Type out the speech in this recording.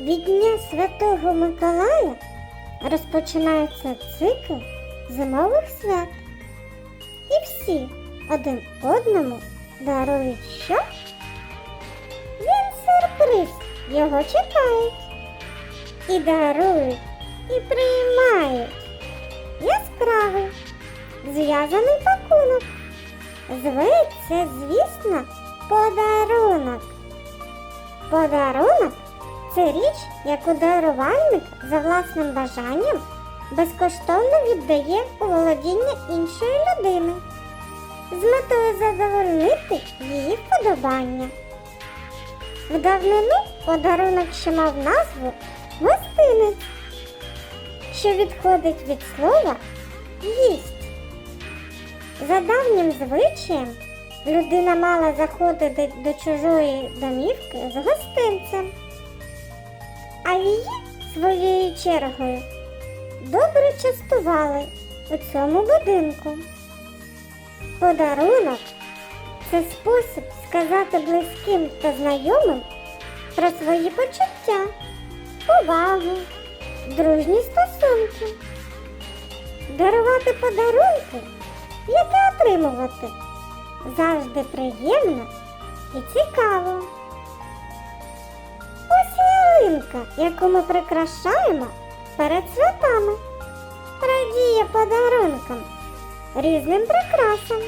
Від Дня Святого Миколая розпочинається цикл зимових свят. І всі один одному дарують що? Він сюрприз, його чекають. І дарують, і приймають. Яскравий, зв'язаний пакунок. Зветься, звісно, подарунок. Подарунок це річ, яку дарувальник за власним бажанням безкоштовно віддає у володіння іншої людини з метою задовольнити її вподобання. В давнину подарунок ще мав назву гостинець, що відходить від слова їсть. За давнім звичаєм людина мала заходити до чужої домівки з гостинцем, а її своєю чергою добре частували у цьому будинку. Подарунок це спосіб сказати близьким та знайомим про свої почуття, повагу, дружні стосунки. Дарувати подарунки, як і отримувати, завжди приємно і цікаво. Ялинка, яку ми прикрашаємо перед святами, радіє подарункам, різним прикрасам.